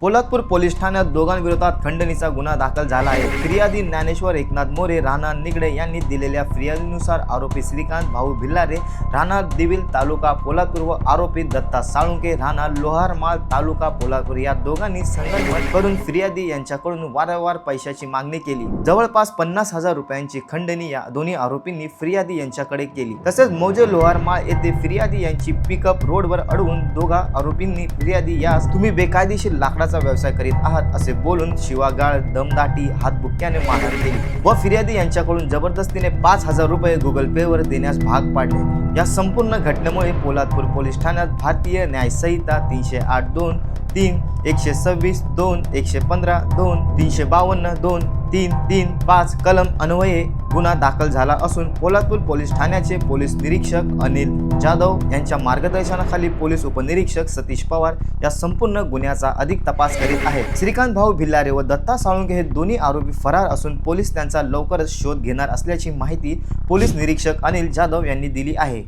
Poladpur police ठाण्यात दोघांविरोधात खंडणीचा गुन्हा दाखल झाला आहे. फिर्यादी ज्ञानेश्वर एकनाथ मोरे राणा निगडे यांनी दिलेल्या फिर्यादीनुसार आरोपी श्रीकांत भाऊ भिल्लारे राणा दिविल तालुका पोलादपूर व आरोपी दत्ता साळुंके राणा लोहारमाळ तालुका पोलादपूर या दोघांनी संघटन करून फिर्यादी यांच्याकडून वारंवार पैशाची मागणी केली. जवळपास पन्नास हजार रुपयांची खंडणी या दोन्ही आरोपींनी फिर्यादी यांच्याकडे केली. तसेच मौजे लोहारमाळ येथे फिर्यादी यांची पिकअप रोडवर अडवून दोघा आरोपींनी फिर्यादी यास तुम्ही बेकायदेशीर लाकडा लाकडाचा व्यवसाय करीत आहात असे बोलून शिवागाळ दमदाटी हातबुक्क्याने मारहाण केली व फिर्यादी यांच्याकडून जबरदस्तीने पाच हजार रुपये गुगल पे वर देण्यास भाग पाडले. या संपूर्ण घटनेमुळे पोलादपूर पोलीस ठाण्यात भारतीय न्यायसंहिता तीनशे आठ दोन तीन एकशे सव्वीस दोन एकशे पंधरा दोन तीनशे बावन्न दोन तीन तीन पाच कलम अन्वये गुन्हा दाखल झाला असून पोलादपूर पोलीस ठाण्याचे पोलीस निरीक्षक अनिल जाधव यांच्या मार्गदर्शनाखाली पोलीस उपनिरीक्षक सतीश पवार या संपूर्ण गुन्ह्याचा अधिक तपास करीत आहेत. श्रीकांत भाऊ भिल्लारे व दत्ता साळुंके हे दोन्ही आरोपी फरार असून पोलीस त्यांचा लवकरच शोध घेणार असल्याची माहिती पोलीस निरीक्षक अनिल जाधव यांनी दिली आहे.